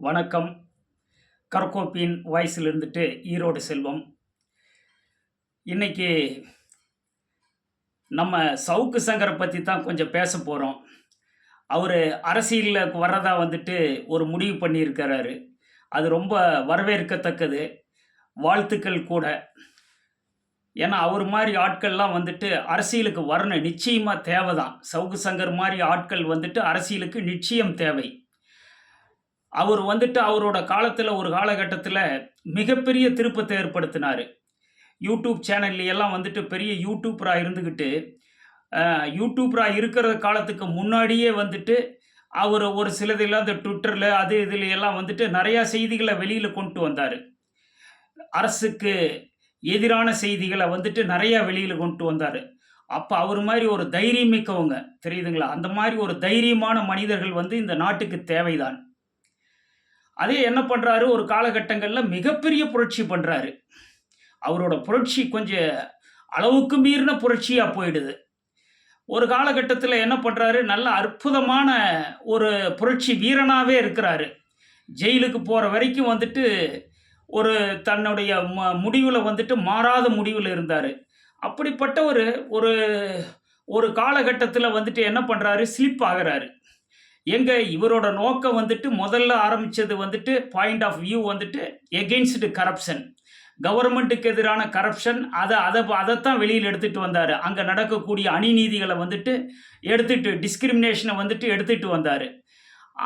வணக்கம். கரக்கோப்பியின் வாய்ஸில் இருந்துட்டு ஈரோடு செல்வம். இன்றைக்கி நம்ம சவுக்கு சங்கரை பற்றி தான் கொஞ்சம் பேச போகிறோம் அவர் அரசியலில் வர்றதா வந்துட்டு ஒரு முடிவு பண்ணியிருக்கிறாரு. அது ரொம்ப வரவேற்கத்தக்கது. வாழ்த்துக்கள் கூட. ஏன்னா அவர் மாதிரி ஆட்கள்லாம் வந்துட்டு அரசியலுக்கு வரணும். நிச்சயமாக தேவை தான் சவுக்கு சங்கர் மாதிரி ஆட்கள் வந்துட்டு அரசியலுக்கு நிச்சயம் தேவை. அவர் வந்துட்டு அவரோட காலத்தில் ஒரு காலகட்டத்தில் மிகப்பெரிய திருப்பத்தை ஏற்படுத்தினார். யூடியூப் சேனல்லையெல்லாம் வந்துட்டு பெரிய யூடியூப்பராக இருந்துக்கிட்டு யூடியூப்பராக இருக்கிற காலத்துக்கு முன்னாடியே வந்துட்டு அவர் ஒரு சிலதெல்லாம் இந்த ட்விட்டரில் அது இதில் எல்லாம் வந்துட்டு நிறையா செய்திகளை வெளியில் கொண்டு வந்தார். அரசுக்கு எதிரான செய்திகளை வந்துட்டு நிறையா வெளியில் கொண்டு வந்தார். அப்போ அவர் மாதிரி ஒரு தைரியம் மிக்கவங்க தெரியுதுங்களா? அந்த மாதிரி ஒரு தைரியமான மனிதர்கள் வந்து இந்த நாட்டுக்கு தேவைதான். அதே என்ன பண்ணுறாரு ஒரு காலகட்டங்களில் மிகப்பெரிய புரட்சி பண்ணுறாரு அவரோட புரட்சி கொஞ்சம் அளவுக்கு மீறின புரட்சியாக போயிடுது. ஒரு காலகட்டத்தில் என்ன பண்ணுறாரு நல்ல அற்புதமான ஒரு புரட்சி வீரனாகவே இருக்கிறாரு. ஜெயிலுக்கு போகிற வரைக்கும் வந்துட்டு ஒரு தன்னுடைய ம முடிவில் வந்துட்டு மாறாத முடிவில் இருந்தார். அப்படிப்பட்ட ஒரு ஒரு ஒரு காலகட்டத்தில் வந்துட்டு என்ன பண்ணுறாரு ஸ்லிப் ஆகிறாரு. எங்க இவரோட நோக்கம் வந்துட்டு முதல்ல ஆரம்பிச்சது வந்துட்டு பாயிண்ட் ஆஃப் வியூ வந்துட்டு எகெயின்ஸ்டு கரப்ஷன் கவர்மெண்ட்டுக்கு எதிரான கரப்ஷன் அதை அதை அதைத்தான் வெளியில் எடுத்துகிட்டு வந்தார். அங்கே நடக்கக்கூடிய அநீதிகளை வந்துட்டு எடுத்துட்டு டிஸ்கிரிமினேஷனை வந்துட்டு எடுத்துகிட்டு வந்தார்.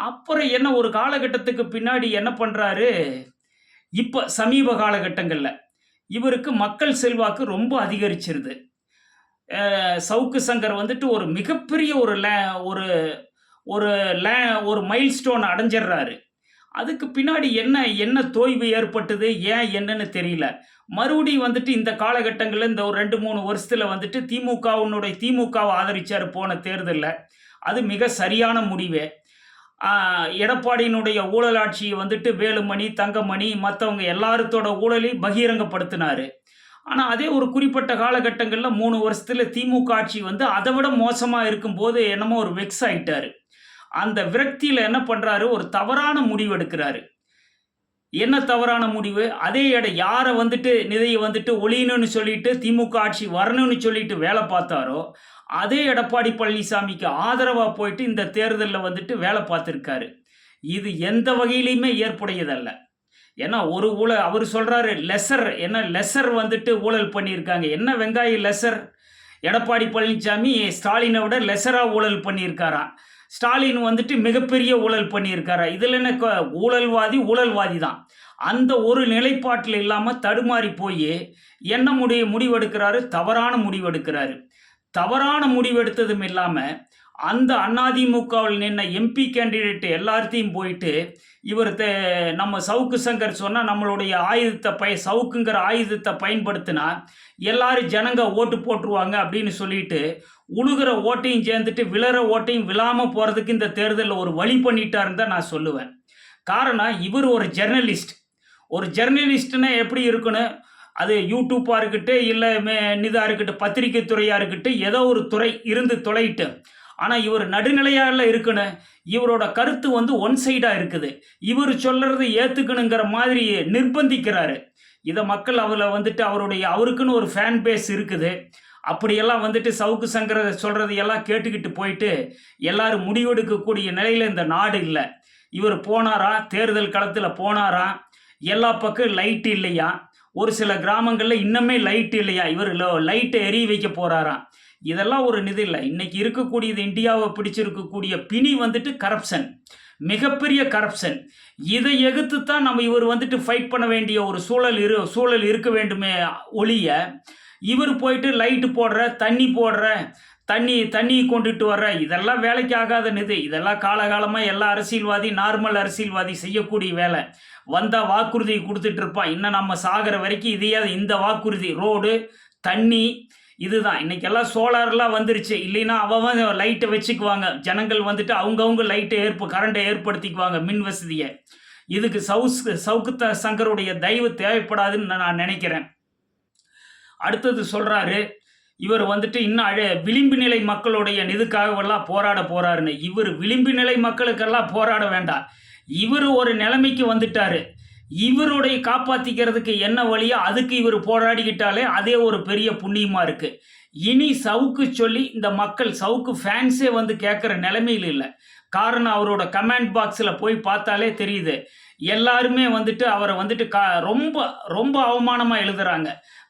அப்புறம் என்ன ஒரு காலகட்டத்துக்கு பின்னாடி என்ன பண்ணுறாரு இப்போ சமீப காலகட்டங்களில் இவருக்கு மக்கள் செல்வாக்கு ரொம்ப அதிகரிச்சிருது. சவுக்கு சங்கர் வந்துட்டு ஒரு மிகப்பெரிய ஒரு லே ஒரு ஒரு லே ஒரு மைல்ஸ்டோன் அடைஞ்சிடுறாரு அதுக்கு பின்னாடி என்ன என்ன தோய்வு ஏற்பட்டது ஏன் என்னன்னு தெரியல. மறுபடியும் வந்துட்டு இந்த காலகட்டங்களில் இந்த ஒரு ரெண்டு மூணு வருஷத்தில் வந்துட்டு திமுகவினுடைய திமுகவை ஆதரிச்சார் போன தேர்தலில். அது மிக சரியான முடிவே. எடப்பாடியினுடைய ஊழலாட்சியை வந்துட்டு வேலுமணி தங்கமணி மற்றவங்க எல்லாருத்தோட ஊழலையும் பகிரங்கப்படுத்தினார். ஆனால் அதே ஒரு குறிப்பிட்ட காலகட்டங்களில் மூணு வருஷத்தில் திமுக ஆட்சி வந்து அதை விட மோசமாக இருக்கும்போது என்னமோ ஒரு வெக்ஸ் ஆகிட்டார் அந்த விரக்தியில் என்ன பண்ணுறாரு ஒரு தவறான முடிவு எடுக்கிறாரு. என்ன தவறான முடிவு? அதே இடம் யாரை வந்துட்டு நிதியை வந்துட்டு ஒளியணும்னு சொல்லிட்டு திமுக ஆட்சி வரணும்னு சொல்லிட்டு வேலை பார்த்தாரோ அதே எடப்பாடி பழனிசாமிக்கு ஆதரவாக போயிட்டு இந்த தேர்தலில் வந்துட்டு வேலை பார்த்துருக்காரு. இது எந்த வகையிலையுமே ஏற்புடையதல்ல. ஏன்னா ஒரு ஊழல் அவர் சொல்கிறாரு லெசர் என்ன லெசர் வந்துட்டு ஊழல் பண்ணியிருக்காங்க. என்ன வெங்காய லெசர்? எடப்பாடி பழனிசாமி ஸ்டாலினை விட லெசராக ஊழல் பண்ணியிருக்காராம் ஸ்டாலின் வந்துட்டு மிகப்பெரிய ஊழல் பண்ணியிருக்காரு. இதில் என்ன க- ஊழல்வாதி ஊழல்வாதி தான். அந்த ஒரு நிலைப்பாட்டில் இல்லாமல் தடுமாறி போய் என்ன முடிய முடிவெடுக்கிறாரு? தவறான முடிவெடுக்கிறாரு. தவறான முடிவெடுத்ததும் இல்லாமல் அந்த அதிமுகவில் நின்ன எம்பி கேண்டிடேட் எல்லாத்தையும் போயிட்டு இவர் நம்ம சவுக்கு சங்கர் சொன்னால் நம்மளுடைய ஆயுதத்தை பய சவுக்குங்கிற ஆயுதத்தை பயன்படுத்தினா எல்லாரும் ஜனங்க ஓட்டு போட்டுருவாங்க அப்படின்னு சொல்லிட்டு உழுகிற ஓட்டையும் சேர்ந்துட்டு விழற ஓட்டையும் விழாமல் போகிறதுக்கு இந்த தேர்தலில் ஒரு வழி பண்ணிட்டாருன்னு தான் நான் சொல்லுவேன். காரணம் இவர் ஒரு ஜெர்னலிஸ்ட் ஒரு ஜெர்னலிஸ்ட்னா எப்படி இருக்கணும்? அது யூடியூப்பாக இருக்கட்டும் இல்லை மே இதாக இருக்கட்டும் பத்திரிக்கை துறையாக இருக்கட்டும் ஏதோ ஒரு துறை இருந்து தொலைட்டு. ஆனால் இவர் நடுநிலையால இருக்கணும். இவரோட கருத்து வந்து ஒன் சைடாக இருக்குது. இவர் சொல்கிறது ஏற்றுக்கணுங்கிற மாதிரி நிர்பந்திக்கிறாரு. இதை மக்கள் அவரை வந்துட்டு அவருடைய அவருக்குன்னு ஒரு ஃபேன் பேஸ் இருக்குது. அப்படியெல்லாம் வந்துட்டு சவுக்கு சங்கர சொல்கிறது எல்லாம் கேட்டுக்கிட்டு போயிட்டு எல்லாரும் முடிவெடுக்கக்கூடிய நிலையில் இந்த நாடு இல்லை. இவர் போனாரா? தேர்தல் களத்தில் போனாரா? எல்லா பக்கம் லைட் இல்லையா? ஒரு சில கிராமங்களில் இன்னுமே லைட் இல்லையா? இவர் லைட்டை எரிய வைக்க போகிறாராம் இதெல்லாம் ஒரு நிதி இல்லை. இன்றைக்கி இருக்கக்கூடியது இந்தியாவை பிடிச்சிருக்கக்கூடிய பிணி வந்துட்டு கரப்ஷன் மிகப்பெரிய கரப்ஷன் இதை எதிர்த்து தான் நம்ம இவர் வந்துட்டு ஃபைட் பண்ண வேண்டிய ஒரு சூழல் இரு சூழல் இருக்க வேண்டுமே ஒழிய இவர் போயிட்டு லைட்டு போடுற தண்ணி போடுற தண்ணி தண்ணி கொண்டுட்டு வர்ற இதெல்லாம் வேலைக்கு ஆகாத நிதி இதெல்லாம் காலகாலமாக எல்லா அரசியல்வாதி நார்மல் அரசியல்வாதி செய்யக்கூடிய வேலை. வந்தால் வாக்குறுதி கொடுத்துட்டு இருப்பான் இன்னும் நம்ம சாகிற வரைக்கும் இதையே இந்த வாக்குறுதி ரோடு தண்ணி இதுதான். இன்னைக்கெல்லாம் சோலார்லாம் வந்துருச்சு. இல்லைன்னா அவன் லைட்டை வச்சுக்குவாங்க. ஜனங்கள் வந்துட்டு அவங்கவுங்க லைட்டை ஏற்ப கரண்ட்டை ஏற்படுத்திக்குவாங்க மின் வசதியை. இதுக்கு சவுஸ் சவுக்கு சங்கருடைய தயவு தேவைப்படாதுன்னு நான் நினைக்கிறேன். அடுத்தது சொல்கிறாரு இவர் வந்துட்டு இன்னும் அழ விளிம்பு நிலை மக்களுடைய இதுக்காகவெல்லாம் போராட போகிறாருன்னு இவர் விளிம்பு நிலை மக்களுக்கெல்லாம் போராட வேண்டாம். இவர் ஒரு நிலைமைக்கு வந்துட்டார். இவருடைய காப்பாற்றிக்கிறதுக்கு என்ன வழியோ அதுக்கு இவர் போராடிக்கிட்டாலே அதே ஒரு பெரிய புண்ணியமாக இருக்குது இனி சவுக்கு சொல்லி இந்த மக்கள் சவுக்கு ஃபேன்ஸே வந்து கேட்குற நிலைமையில் இல்லை. காரணம் அவரோட கமெண்ட் பாக்ஸில் போய் பார்த்தாலே தெரியுது. எல்லாருமே வந்துட்டு அவரை வந்துட்டு கா ரொம்ப ரொம்ப அவமானமாக எழுதுகிறாங்க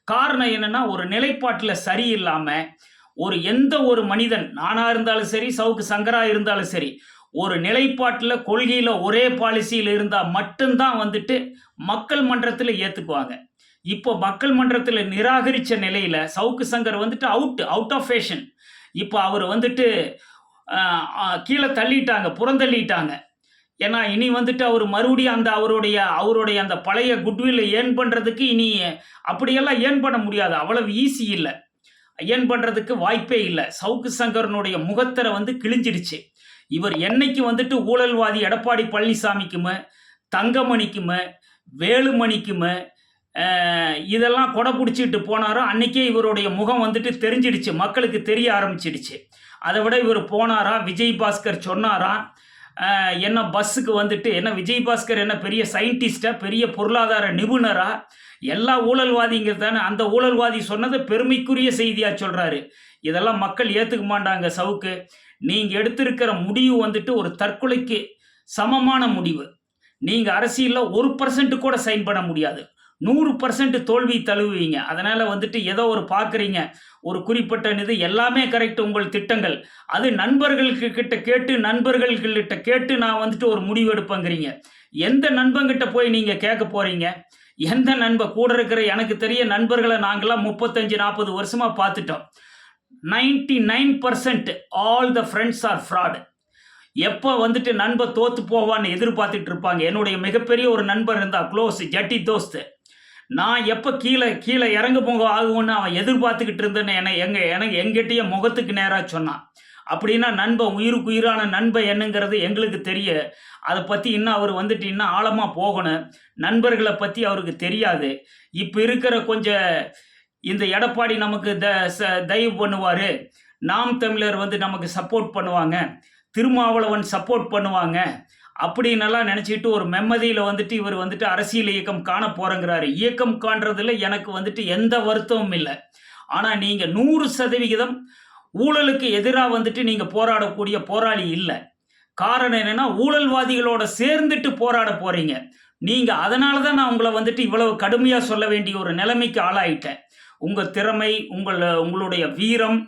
காரணம் என்னன்னா ஒரு நிலைப்பாட்டில் சரியில்லாமல் ஒரு எந்த ஒரு மனிதன் நானா இருந்தாலும் சரி சவுக்கு சங்கரா இருந்தாலும் சரி ஒரு நிலைப்பாட்டில் கொள்கையில் ஒரே பாலிசியில் இருந்தால் மட்டும்தான் வந்துட்டு மக்கள் மன்றத்தில் ஏற்றுக்குவாங்க இப்போ மக்கள் மன்றத்தில் நிராகரித்த நிலையில் சவுக்கு சங்கர் வந்துட்டு அவுட் அவுட் ஆஃப் ஃபேஷன் இப்போ அவர் வந்துட்டு கீழே தள்ளிட்டாங்க புறந்தள்ளிட்டாங்க. ஏன்னா இனி வந்துட்டு அவர் மறுபடியும் அந்த அவருடைய அவருடைய அந்த பழைய குட்வில்லை ஏர்ன் பண்ணுறதுக்கு இனி அப்படியெல்லாம் ஏர்ன் பண்ண முடியாது. அவ்வளவு ஈஸி இல்லை. ஏர்ன் பண்ணுறதுக்கு வாய்ப்பே இல்லை. சவுக்கு சங்கரனுடைய முகத்தரை வந்து கிழிஞ்சிடுச்சு. இவர் என்னைக்கு வந்துட்டு ஊழல்வாதி எடப்பாடி பழனிசாமிக்குமே தங்கமணிக்குமே வேலுமணிக்குமே இதெல்லாம் கொடை பிடிச்சிட்டு போனாரோ அன்னைக்கே இவருடைய முகம் வந்துட்டு தெரிஞ்சிடுச்சு. மக்களுக்கு தெரிய ஆரம்பிச்சிடுச்சு. அதை விட இவர் போனாரா? விஜய் பாஸ்கர் சொன்னாரா? என்ன பஸ்ஸுக்கு வந்துட்டு என்ன விஜய் பாஸ்கர் என்ன பெரிய சயின்டிஸ்ட்டாக பெரிய பொருளாதார நிபுணராக எல்லா ஊழல்வாதிங்கிறது தானே அந்த ஊழல்வாதி சொன்னதை பெருமைக்குரிய செய்தியாக சொல்கிறாரு இதெல்லாம் மக்கள் ஏற்றுக்க மாட்டாங்க சவுக்கு. நீங்கள் எடுத்திருக்கிற முடிவு வந்துட்டு ஒரு தற்கொலைக்கு சமமான முடிவு. நீங்கள் அரசியலில் ஒரு பர்சன்ட் கூட சைன் பண்ண முடியாது. நூறு பர்சன்ட் தோல்வி தழுவுவீங்க. அதனால் வந்துட்டு ஏதோ ஒரு பார்க்குறீங்க. ஒரு குறிப்பிட்ட இது எல்லாமே கரெக்ட் உங்கள் திட்டங்கள். அது நண்பர்களுக்கு கிட்ட கேட்டு நண்பர்கள்கிட்ட கேட்டு நான் வந்துட்டு ஒரு முடிவு எடுப்பேங்கிறீங்க. எந்த நண்பங்கிட்ட போய் நீங்கள் கேட்க போகிறீங்க எந்த நண்ப கூட இருக்கிற எனக்கு தெரிய நண்பர்களை நாங்களாம் முப்பத்தஞ்சு நாற்பது வருஷமாக பார்த்துட்டோம். Ninety nine percent all the friends are fraud எப்போ வந்துட்டு நண்பர் தோத்து போவான்னு எதிர்பார்த்துட்டு இருப்பாங்க. என்னுடைய மிகப்பெரிய ஒரு நண்பர் இருந்தால் க்ளோஸ் ஜட்டி தோஸ்து. நான் எப்போ கீழே கீழே இறங்க போங்க ஆகும்னு அவன் எதிர்பார்த்துக்கிட்டு இருந்தேன்னு என்னை எங்கள் எனக்கு எங்கிட்டயே முகத்துக்கு நேராக சொன்னான். அப்படின்னா நண்பன் உயிருக்கு உயிரான நண்பன் என்னங்கிறது எங்களுக்கு தெரிய அதை பற்றி இன்னும் அவர் வந்துட்டு இன்னும் ஆழமாக போகணும். நண்பர்களை பற்றி அவருக்கு தெரியாது. இப்போ இருக்கிற கொஞ்சம் இந்த எடப்பாடி நமக்கு த ச தயவு பண்ணுவார். நாம் தமிழர் வந்து நமக்கு சப்போர்ட் பண்ணுவாங்க. திருமாவளவன் சப்போர்ட் பண்ணுவாங்க. அப்படின்னெல்லாம் நினச்சிக்கிட்டு ஒரு மெம்மதியில் வந்துட்டு இவர் வந்துட்டு அரசியல் இயக்கம் காண போகிறேங்கிறாரு இயக்கம் காண்றதுல எனக்கு வந்துட்டு எந்த வருத்தமும் இல்லை. ஆனால் நீங்கள் நூறு சதவிகிதம் ஊழலுக்கு எதிராக வந்துட்டு நீங்கள் போராடக்கூடிய போராளி இல்லை. காரணம் என்னென்னா ஊழல்வாதிகளோட சேர்ந்துட்டு போராட போகிறீங்க நீங்கள் அதனால தான் நான் உங்களை வந்துட்டு இவ்வளவு கடுமையாக சொல்ல வேண்டிய ஒரு நிலைமைக்கு ஆளாயிட்டேன். உங்கள் திறமை உங்கள் உங்களுடைய வீரம்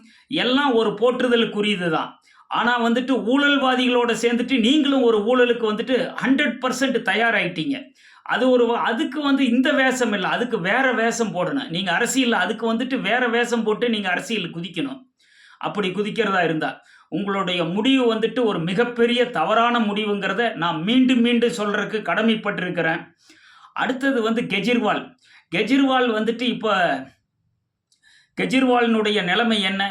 எல்லாம் ஒரு போற்றுதலுக்குரியது தான் ஆனால் வந்துட்டு ஊழல்வாதிகளோட சேர்ந்துட்டு நீங்களும் ஒரு ஊழலுக்கு வந்துட்டு ஹண்ட்ரட் பர்சன்ட் தயாராயிட்டீங்க. அது ஒரு அதுக்கு வந்து இந்த வேஷம் இல்லை அதுக்கு வேற வேஷம் போடணும். நீங்கள் அரசியலில் அதுக்கு வந்துட்டு வேற வேஷம் போட்டு நீங்கள் அரசியல் குதிக்கணும். அப்படி குதிக்கிறதா இருந்தால் உங்களுடைய முடிவு வந்துட்டு ஒரு மிகப்பெரிய தவறான முடிவுங்கிறத நான் மீண்டும் மீண்டும் சொல்கிறதுக்கு கடமைப்பட்டிருக்கிறேன். அடுத்தது வந்து கெஜ்ரிவால். கெஜ்ரிவால் வந்துட்டு இப்போ கெஜ்ரிவாலினுடைய நிலைமை என்ன?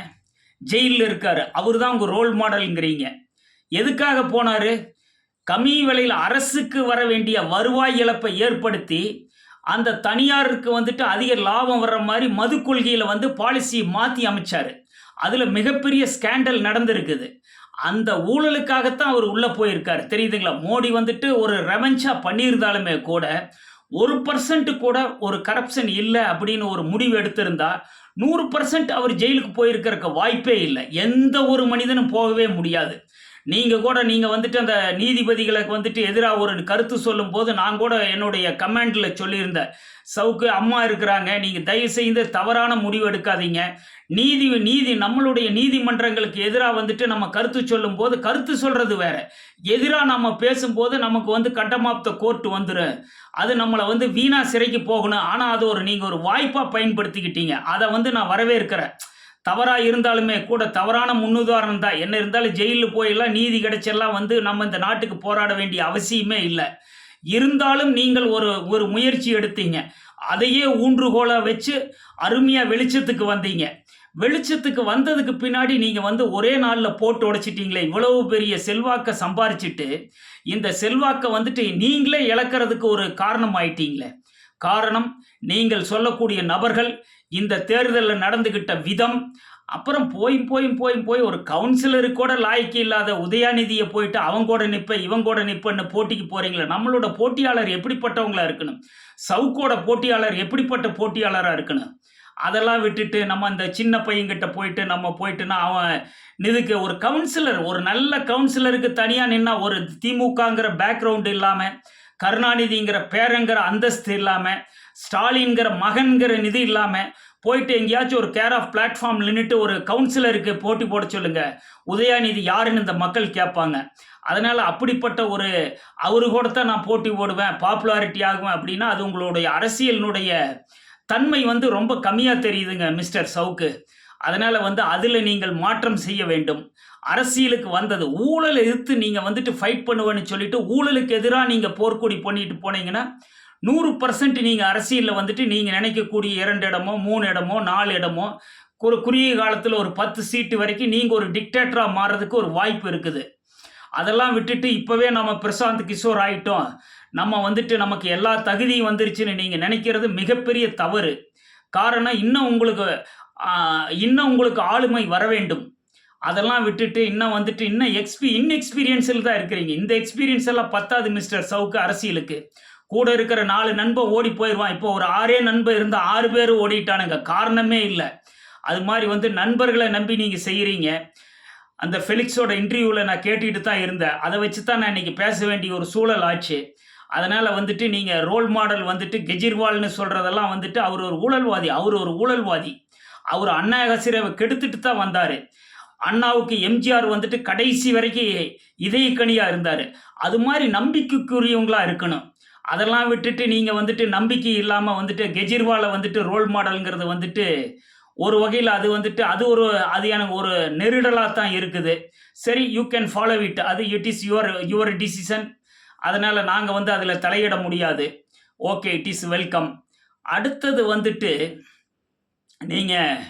ஜெயிலில் இருக்காரு. அவர் தான் உங்கள் ரோல் மாடலுங்கிறீங்க எதுக்காக போனார்? கம்மி விலையில் அரசுக்கு வர வேண்டிய வருவாய் இழப்பை ஏற்படுத்தி அந்த தனியாருக்கு வந்துட்டு அதிக லாபம் வர்ற மாதிரி மது கொள்கையில் வந்து பாலிசி மாற்றி அமைச்சார். அதில் மிகப்பெரிய ஸ்கேண்டல் நடந்திருக்குது. அந்த ஊழலுக்காகத்தான் அவர் உள்ளே போயிருக்கார். தெரியுதுங்களா? மோடி வந்துட்டு ஒரு ரெவெஞ்சாக பண்ணியிருந்தாலுமே கூட ஒரு பர்சன்ட் கூட ஒரு கரப்ஷன் இல்லை அப்படின்னு ஒரு முடிவு எடுத்திருந்தா நூறு பர்சன்ட் அவர் ஜெயிலுக்கு போயிருக்கிறக்க வாய்ப்பே இல்லை. எந்த ஒரு மனிதனும் போகவே முடியாது. நீங்கள் கூட நீங்கள் வந்துட்டு அந்த நீதிபதிகளுக்கு வந்துட்டு எதிராக ஒரு கருத்து சொல்லும்போது நான் கூட என்னுடைய கமெண்டில் சொல்லியிருந்தேன் சவுக்கு அம்மா இருக்கிறாங்க நீங்கள் தயவு செய்து தவறான முடிவு எடுக்காதீங்க. நீதி நீதி நம்மளுடைய நீதிமன்றங்களுக்கு எதிராக வந்துட்டு நம்ம கருத்து சொல்லும்போது கருத்து சொல்கிறது வேற. எதிராக நம்ம பேசும்போது நமக்கு வந்து கட்டமாப்த கோர்ட் வந்துடும் அது நம்மளை வந்து வீணா சிறைக்கு போகணும். ஆனால் அது ஒரு நீங்கள் ஒரு வாய்ப்பாக பயன்படுத்திக்கிட்டீங்க. அதை வந்து நான் வரவேற்கிறேன். தவறாக இருந்தாலுமே கூட தவறான முன்னுதாரணம் தான். என்ன இருந்தாலும் ஜெயிலில் போயெல்லாம் நீதி கிடைச்செல்லாம் வந்து நம்ம இந்த நாட்டுக்கு போராட வேண்டிய அவசியமே இல்லை. இருந்தாலும் நீங்கள் ஒரு ஒரு முயற்சி எடுத்தீங்க. அதையே ஊன்றுகோலாக வச்சு அருமையாக வெளிச்சத்துக்கு வந்தீங்க. வெளிச்சத்துக்கு வந்ததுக்கு பின்னாடி நீங்கள் வந்து ஒரே நாளில் போட்டு உடைச்சிட்டீங்களே. இவ்வளவு பெரிய செல்வாக்கை சம்பாரிச்சிட்டு இந்த செல்வாக்கை வந்துட்டு நீங்களே இழக்கிறதுக்கு ஒரு காரணம் ஆயிட்டீங்களே காரணம் நீங்கள் சொல்லக்கூடிய நபர்கள் இந்த தேர்தலில் நடந்துக்கிட்ட விதம் அப்புறம் போய் போய் போய் போய் ஒரு கவுன்சிலருக்கு கூட லாய்க்கு இல்லாத உதயாநிதியை போயிட்டு அவங்க கூட நிற்பேன் இவங்க கூட நிற்பேன்னு போட்டிக்கு போகிறீங்களே நம்மளோட போட்டியாளர் எப்படிப்பட்டவங்களா இருக்கணும்? சவுக்கோட போட்டியாளர் எப்படிப்பட்ட போட்டியாளராக இருக்கணும்? அதெல்லாம் விட்டுட்டு நம்ம அந்த சின்ன பையன்கிட்ட போயிட்டு நம்ம போயிட்டுனா அவன் இதுக்கு ஒரு கவுன்சிலர் ஒரு நல்ல கவுன்சிலருக்கு தனியாக நின்னா ஒரு திமுகங்கிற பேக்ரவுண்ட் இல்லாமல் கருணாநிதிங்கிற பேரங்கிற அந்தஸ்து இல்லாமல் ஸ்டாலின்கிற மகன்கிற நிதி இல்லாமல் போயிட்டு எங்கேயாச்சும் ஒரு கேர் ஆஃப் பிளாட்ஃபார்ம் நின்றுட்டு ஒரு கவுன்சிலருக்கு போட்டி போட சொல்லுங்க. உதயாநிதி யாருன்னு இந்த மக்கள் கேட்பாங்க. அதனால் அப்படிப்பட்ட ஒரு அவரு கூட தான் நான் போட்டி போடுவேன் பாப்புலாரிட்டி ஆகுவேன் அப்படின்னா அது உங்களுடைய அரசியலினுடைய தன்மை வந்து ரொம்ப கம்மியாக தெரியுதுங்க மிஸ்டர் சவுக்கு. அதனால் வந்து அதில் நீங்கள் மாற்றம் செய்ய வேண்டும். அரசியலுக்கு வந்தது ஊழல் எதிர்த்து நீங்கள் வந்துட்டு ஃபைட் பண்ணுவேன்னு சொல்லிட்டு ஊழலுக்கு எதிராக நீங்கள் போர்க்கொடி பண்ணிட்டு போனீங்கன்னா நூறு பர்சன்ட் நீங்கள் அரசியலில் வந்துட்டு நீங்கள் நினைக்கக்கூடிய இரண்டு இடமோ மூணு இடமோ நாலு இடமோ ஒரு குறுகிய காலத்தில் ஒரு பத்து சீட்டு வரைக்கும் நீங்கள் ஒரு டிக்டேட்டராக மாறுறதுக்கு ஒரு வாய்ப்பு இருக்குது. அதெல்லாம் விட்டுட்டு இப்போவே நம்ம பிரசாந்த் கிஷோர் ஆகிட்டோம் நம்ம வந்துட்டு நமக்கு எல்லா தகுதியும் வந்துருச்சுன்னு நீங்கள் நினைக்கிறது மிகப்பெரிய தவறு. காரணம் இன்னும் உங்களுக்கு இன்னும் உங்களுக்கு ஆளுமை வர வேண்டும். அதெல்லாம் விட்டுட்டு இன்னும் வந்துட்டு இன்னும் எக்ஸ்பி இன்எக்ஸ்பீரியன்ஸில் தான் இருக்கிறீங்க. இந்த எக்ஸ்பீரியன்ஸ் எல்லாம் பத்தாது மிஸ்டர் சவுக்கு அரசியலுக்கு. கூட இருக்கிற நாலு நண்பன் ஓடி போயிடுவான் இப்போ ஒரு ஆறே நண்பன் இருந்த ஆறு பேர் ஓடிட்டானுங்க. காரணமே இல்லை. அது மாதிரி வந்து நண்பர்களை நம்பி நீங்கள் செய்கிறீங்க அந்த ஃபெலிக்ஸோட இன்டர்வியூவில் நான் கேட்டுக்கிட்டு தான் இருந்தேன். அதை வச்சு தான் நான் இன்னைக்கு பேச வேண்டிய ஒரு சூழல் ஆச்சு. அதனால் வந்துட்டு நீங்கள் ரோல் மாடல் வந்துட்டு கெஜ்ரிவால்னு சொல்கிறதெல்லாம் வந்துட்டு அவர் ஒரு ஊழல்வாதி. அவர் ஒரு ஊழல்வாதி. அவர் அண்ணா ஹசிரவை கெடுத்துட்டு தான் வந்தார். அண்ணாவுக்கு எம்ஜிஆர் வந்துட்டு கடைசி வரைக்கும் இதயக்கனியாக இருந்தார். அது மாதிரி நம்பிக்கைக்குரியவங்களாக இருக்கணும். அதெல்லாம் விட்டுட்டு நீங்கள் வந்துட்டு நம்பிக்கை இல்லாமல் வந்துட்டு கெஜ்ரிவாலை வந்துட்டு ரோல் மாடலுங்கிறது வந்துட்டு ஒரு வகையில் அது வந்துட்டு அது ஒரு அது எனக்கு ஒரு நெருடலாக தான் இருக்குது. சரி யூ கேன் ஃபாலோ இட் அது it is your your decision அதனால் நாங்கள் வந்து அதில் தலையிட முடியாது. ஓகே இட் இஸ் வெல்கம் அடுத்தது வந்துட்டு நீங்கள்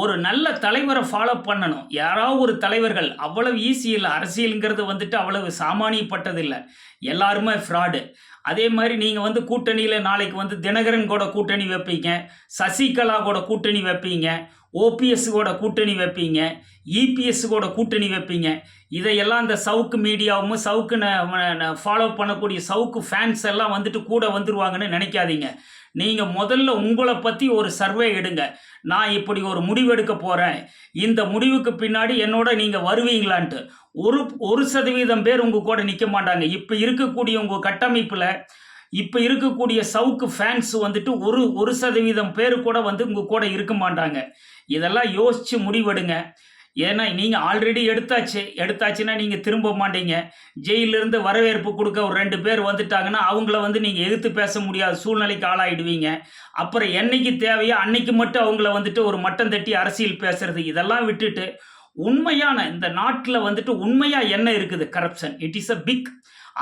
ஒரு நல்ல தலைவரை ஃபாலோ பண்ணணும். யாராவது ஒரு தலைவர்கள் அவ்வளவு ஈஸி இல்லை. அரசியலுங்கிறது வந்துட்டு அவ்வளவு சாமானியப்பட்டதில்லை. எல்லாருமே ஃப்ராடு அதே மாதிரி நீங்கள் வந்து கூட்டணியில் நாளைக்கு வந்து தினகரன் கூட கூட்டணி வைப்பீங்க சசிகலா கூட கூட்டணி வைப்பீங்க ஓபிஎஸ் கூட கூட்டணி வைப்பீங்க இபிஎஸ் கூட கூட்டணி வைப்பீங்க. இதையெல்லாம் இந்த சவுக்கு மீடியாவும் சவுக்கு ஃபாலோ பண்ணக்கூடிய சவுக்கு ஃபேன்ஸ் எல்லாம் வந்துட்டு கூட வந்துருவாங்கன்னு நினைக்காதீங்க. நீங்கள் முதல்ல உங்களை பற்றி ஒரு சர்வே எடுங்க. நான் இப்படி ஒரு முடிவு எடுக்க போகிறேன் இந்த முடிவுக்கு பின்னாடி என்னோட நீங்கள் வருவீங்களான்ட்டு. ஒரு ஒரு சதவீதம் பேர் உங்கள் கூட நிற்க மாட்டாங்க. இப்போ இருக்கக்கூடிய உங்கள் கட்டமைப்பில் இப்போ இருக்கக்கூடிய சவுக்கு ஃபேன்ஸ் வந்துட்டு ஒரு ஒரு சதவீதம் பேர் கூட வந்து உங்கள் கூட இருக்க மாட்டாங்க. இதெல்லாம் யோசித்து முடிவெடுங்க. ஏன்னா நீங்கள் ஆல்ரெடி எடுத்தாச்சு. எடுத்தாச்சுன்னா நீங்கள் திரும்ப மாட்டீங்க. ஜெயிலிருந்து வரவேற்பு கொடுக்க ஒரு ரெண்டு பேர் வந்துட்டாங்கன்னா அவங்கள வந்து நீங்கள் எதிர்த்து பேச முடியாத சூழ்நிலைக்கு ஆளாயிடுவீங்க. அப்புறம் என்னைக்கு தேவையோ அன்னைக்கு மட்டும் அவங்கள வந்துட்டு ஒரு மட்டம் தட்டி அரசியல் பேசுறது. இதெல்லாம் விட்டுட்டு உண்மையான இந்த நாட்டில் வந்துட்டு உண்மையாக என்ன இருக்குது? Corruption it is a big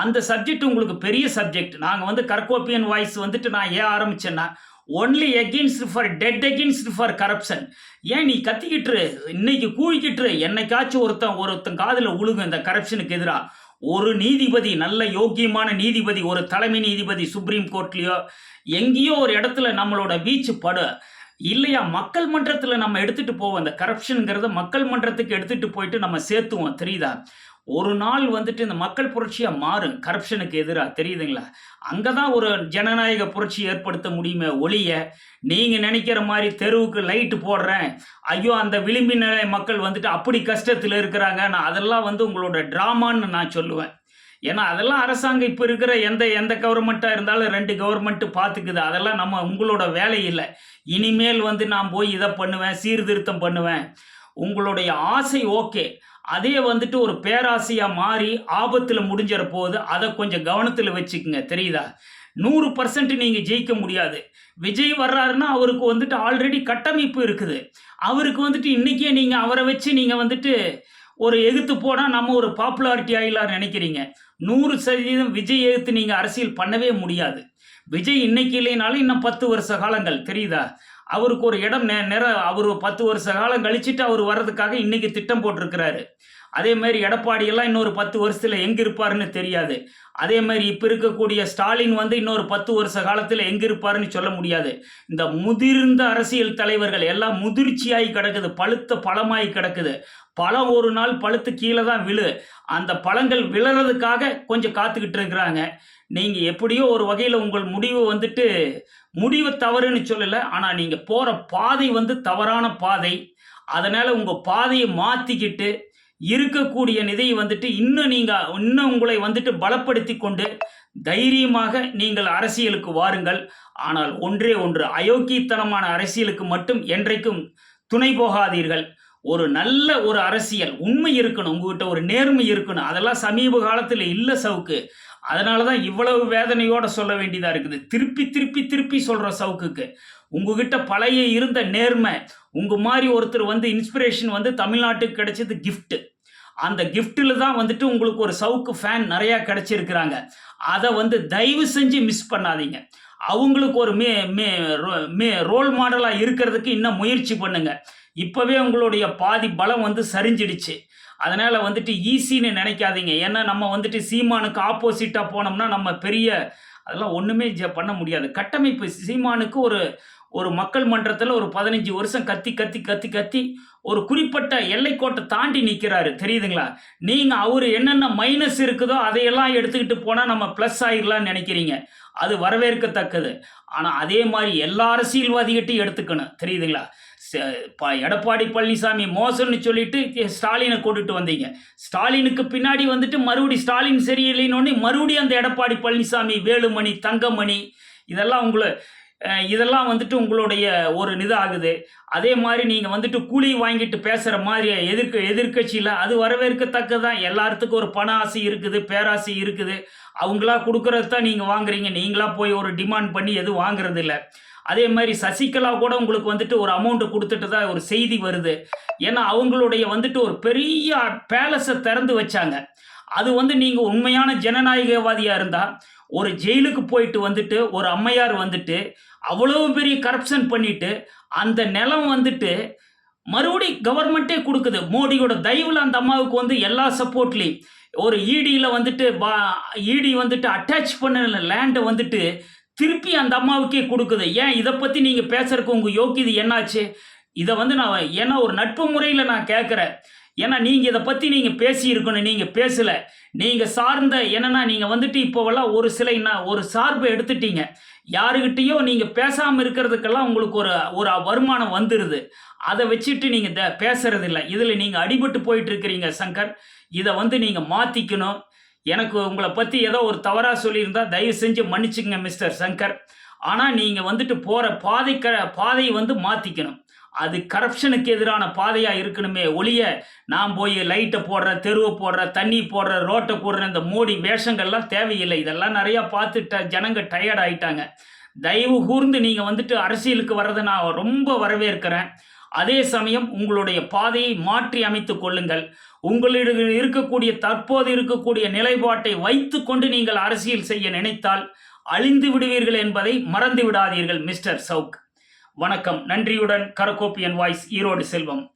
அந்த சப்ஜெக்ட் உங்களுக்கு பெரிய சப்ஜெக்ட் நாங்கள் வந்து கர்கோப்பியன் வாய்ஸ் வந்துட்டு நான் ஏன் ஆரம்பிச்சேன்னா only against for that against for corruption ஏன் நீ கத்திக்கிட்டு இன்னைக்கு கூவிக்கிட்டு என்னைக்காச்சும் ஒருத்தன் ஒருத்தன் காதில் உழுங்க இந்த கரப்ஷனுக்கு எதிராக ஒரு நீதிபதி நல்ல யோக்கியமான நீதிபதி ஒரு தலைமை நீதிபதி சுப்ரீம் கோர்ட்லேயோ எங்கேயோ ஒரு இடத்துல நம்மளோட வீச்சு படு. இல்லையா? மக்கள் மன்றத்தில் நம்ம எடுத்துகிட்டு போவோம். இந்த கரப்ஷனுங்கிறத மக்கள் மன்றத்துக்கு எடுத்துகிட்டு போயிட்டு நம்ம சேர்த்துவோம். தெரியுதா? ஒரு நாள் வந்துட்டு இந்த மக்கள் புரட்சியாக மாறும். கரப்ஷனுக்கு எதிராக. தெரியுதுங்களா? அங்கே தான் ஒரு ஜனநாயக புரட்சி ஏற்படுத்த முடியுமே ஒளிய நீங்கள் நினைக்கிற மாதிரி தெருவுக்கு லைட்டு போடுறேன். ஐயோ அந்த விளிம்பி நிலை மக்கள் வந்துட்டு அப்படி கஷ்டத்தில் இருக்கிறாங்க. நான் அதெல்லாம் வந்து உங்களோட ட்ராமான்னு நான் சொல்லுவேன். ஏன்னா அதெல்லாம் அரசாங்கம் இப்போ இருக்கிற எந்த எந்த கவர்மெண்ட்டாக இருந்தாலும் ரெண்டு கவர்மெண்ட்டு பார்த்துக்குது அதெல்லாம் நம்ம உங்களோட வேலை இல்லை இனிமேல் வந்து நான் போய் இதை பண்ணுவேன் சீர்திருத்தம் பண்ணுவேன். உங்களுடைய ஆசை ஓகே அதே வந்துட்டு ஒரு பேராசையாக மாறி ஆபத்தில் முடிஞ்சிற போது அதை கொஞ்சம் கவனத்தில் வச்சுக்கோங்க. தெரியுதா? நூறு பர்சன்ட் நீங்கள் ஜெயிக்க முடியாது. விஜய் வர்றாருன்னா அவருக்கு வந்துட்டு ஆல்ரெடி கட்டமைப்பு இருக்குது. அவருக்கு வந்துட்டு இன்றைக்கே நீங்கள் அவரை வச்சு நீங்கள் வந்துட்டு ஒரு எகுத்து போனால் நம்ம ஒரு பாப்புலாரிட்டி ஆகிலாம் நினைக்கிறீங்க. நூறு சதவீதம் விஜய் எகுத்து நீங்கள் அரசியல் பண்ணவே முடியாது. விஜய் இன்னைக்கு இல்லைனாலும் இன்னும் பத்து வருஷ காலங்கள். தெரியுதா? அவருக்கு ஒரு இடம் நே நிற அவர் பத்து வருஷ காலம் கழிச்சிட்டு அவர் வர்றதுக்காக இன்னைக்கு திட்டம் போட்டிருக்கிறாரு. அதே மாதிரி எடப்பாடியெல்லாம் இன்னொரு பத்து வருஷத்தில் எங்கே இருப்பாருன்னு தெரியாது. அதே மாதிரி இப்போ இருக்கக்கூடிய ஸ்டாலின் வந்து இன்னொரு பத்து வருஷ காலத்தில் எங்கே இருப்பாருன்னு சொல்ல முடியாது. இந்த முதிர்ந்த அரசியல் தலைவர்கள் எல்லாம் முதிர்ச்சியாகி கிடக்குது பழுத்த பழமாகி கிடக்குது. பழம் ஒரு நாள் பழுத்து கீழே தான் விழு. அந்த பழங்கள் விழறதுக்காக கொஞ்சம் காத்துக்கிட்டு இருக்கிறாங்க. நீங்கள் எப்படியோ ஒரு வகையில் உங்கள் முடிவு வந்துட்டு முடிவு தவறுன்னு சொல்லலை ஆனால் நீங்கள் போகிற பாதை வந்து தவறான பாதை. அதனால் உங்கள் பாதையை மாற்றிக்கிட்டு இருக்கக்கூடிய நிதியை வந்துட்டு இன்னும் நீங்கள் இன்னும் உங்களை வந்துட்டு பலப்படுத்தி கொண்டு தைரியமாக நீங்கள் அரசியலுக்கு வாருங்கள். ஆனால் ஒன்றே ஒன்று அயோக்கியத்தனமான அரசியலுக்கு மட்டும் என்றைக்கும் துணை போகாதீர்கள். ஒரு நல்ல ஒரு அரசியல் உண்மை இருக்கணும் உங்ககிட்ட ஒரு நேர்மை இருக்கணும். அதெல்லாம் சமீப காலத்தில் இல்லை சவுக்கு. அதனால தான் இவ்வளவு வேதனையோட சொல்ல வேண்டியதாக இருக்குது. திருப்பி திருப்பி திருப்பி சொல்கிற சவுக்குக்கு. உங்ககிட்ட பழைய இருந்த நேர்மை உங்கள் மாதிரி ஒருத்தர் வந்து இன்ஸ்பிரேஷன் வந்து தமிழ்நாட்டுக்கு கிடைச்சது கிஃப்ட்டு அந்த கிஃப்ட்டில் தான் வந்துட்டு உங்களுக்கு ஒரு சவுக்கு ஃபேன் நிறையா கிடச்சிருக்கிறாங்க. அதை வந்து தயவு செஞ்சு மிஸ் பண்ணாதீங்க. அவங்களுக்கு ஒரு மே மே ரோ- மே ரோல் மாடலாக இருக்கிறதுக்கு இன்னும் முயற்சி பண்ணுங்க. இப்போவே உங்களுடைய பாதி பலம் வந்து சரிஞ்சிடுச்சு. அதனால் வந்துட்டு ஈஸின்னு நினைக்காதீங்க. ஏன்னா நம்ம வந்துட்டு சீமானுக்கு ஆப்போசிட்டாக போனோம்னா நம்ம பெரிய அதெல்லாம் ஒன்றுமே ஜ பண்ண முடியாது. கட்டமைப்பு சீமானுக்கு ஒரு ஒரு மக்கள் மன்றத்தில் ஒரு பதினஞ்சு வருஷம் கத்தி கத்தி கத்தி கத்தி ஒரு குறிப்பிட்ட எல்லைக்கோட்டை தாண்டி நிற்கிறாரு தெரியுதுங்களா? நீங்கள் அவர் என்னென்ன மைனஸ் இருக்குதோ அதையெல்லாம் எடுத்துக்கிட்டு போனால் நம்ம ப்ளஸ் ஆகிடலாம்னு நினைக்கிறீங்க. அது வரவேற்கத்தக்கது. ஆனால் அதே மாதிரி எல்லா அரசியல்வாதிகிட்டையும் எடுத்துக்கணும். தெரியுதுங்களா? ப- எடப்பாடி பழனிசாமி மோசம்னு சொல்லிட்டு ஸ்டாலினை கூட்டுட்டு வந்தீங்க. ஸ்டாலினுக்கு பின்னாடி வந்துட்டு மறுபடி ஸ்டாலின் சரியில்லைன்னு மறுபடியும் அந்த எடப்பாடி பழனிசாமி வேலுமணி தங்கமணி இதெல்லாம் உங்களை இதெல்லாம் வந்துட்டு உங்களுடைய ஒரு இதாகுது. அதே மாதிரி நீங்கள் வந்துட்டு கூலி வாங்கிட்டு பேசுகிற மாதிரி எதிர்க்க எதிர்க்கட்சியில் அது வரவேற்கத்தக்கது? தான் எல்லாத்துக்கும் ஒரு பண ஆசை இருக்குது பேராசை இருக்குது. அவங்களா கொடுக்குறது தான் நீங்கள் வாங்குறீங்க. நீங்களா போய் ஒரு டிமாண்ட் பண்ணி எதுவும் வாங்குறது இல்லை அதே மாதிரி சசிகலா கூட உங்களுக்கு வந்துட்டு ஒரு அமௌண்ட்டு கொடுத்துட்டு தான் ஒரு செய்தி வருது. ஏன்னா அவங்களுடைய வந்துட்டு ஒரு பெரிய பேலஸை திறந்து வச்சாங்க. அது வந்து நீங்கள் உண்மையான ஜனநாயகவாதியாக இருந்தால் ஒரு ஜெயிலுக்கு போயிட்டு வந்துட்டு ஒரு அம்மையார் வந்துட்டு அவ்வளோ பெரிய கரப்ஷன் பண்ணிட்டு அந்த நிலம் வந்துட்டு மறுபடி கவர்மெண்ட்டே கொடுக்குது. மோடியோட தயவில் அந்த அம்மாவுக்கு வந்து எல்லா சப்போர்ட்லேயும் ஒரு ஈடியில் வந்துட்டு பா ஈடி வந்துட்டு அட்டாச் பண்ண லேண்டை வந்துட்டு திருப்பி அந்த அம்மாவுக்கே கொடுக்குது. ஏன் இதை பற்றி நீங்கள் பேசுறதுக்கு உங்கள் யோக்கியது என்னாச்சு? இதை வந்து நான் ஏன்னா ஒரு நட்பு முறையில் நான் கேட்குறேன் ஏன்னா நீங்கள் இதை பற்றி நீங்கள் பேசியிருக்கணும் நீங்கள் பேசலை. நீங்கள் சார்ந்த என்னன்னா நீங்கள் வந்துட்டு இப்போவெல்லாம் ஒரு சில ஒரு சார்பை எடுத்துட்டீங்க. யாருக்கிட்டேயோ நீங்கள் பேசாமல் இருக்கிறதுக்கெல்லாம் உங்களுக்கு ஒரு ஒரு வருமானம் வந்துடுது அதை வச்சுட்டு நீங்கள் த பேசுறதில்ல. இதில் நீங்கள் அடிபட்டு போயிட்டுருக்கிறீங்க சங்கர். இதை வந்து நீங்கள் மாற்றிக்கணும் எனக்கு உங்களை பற்றி ஏதோ ஒரு தவறாக சொல்லியிருந்தால் தயவு செஞ்சு மன்னிச்சுங்க மிஸ்டர் சங்கர். ஆனால் நீங்கள் வந்துட்டு போகிற பாதை க பாதையை வந்து மாற்றிக்கணும் அது கரப்ஷனுக்கு எதிரான பாதையாக இருக்கணுமே ஒழிய நாம் போய் லைட்டை போடுற தெருவை போடுற தண்ணி போடுற ரோட்டை போடுற இந்த மோடி வேஷங்கள்லாம் தேவையில்லை. இதெல்லாம் நிறையா பார்த்துட்ட ஜனங்க டயர்ட் ஆயிட்டாங்க. தயவு கூர்ந்து நீங்கள் வந்துட்டு அரசியலுக்கு வர்றதை நான் ரொம்ப வரவேற்கிறேன். அதே சமயம் உங்களுடைய பாதையை மாற்றி அமைத்து கொள்ளுங்கள். உங்களிடம் இருக்கக்கூடிய தற்போது இருக்கக்கூடிய நிலைப்பாட்டை வைத்துக்கொண்டு நீங்கள் அரசியல் செய்ய நினைத்தால் அழிந்து விடுவீர்கள் என்பதை மறந்து விடாதீர்கள் மிஸ்டர் சவுக். வணக்கம். நன்றியுடன் கரகோப்பியன் வாய்ஸ் ஈரோடு செல்வம்.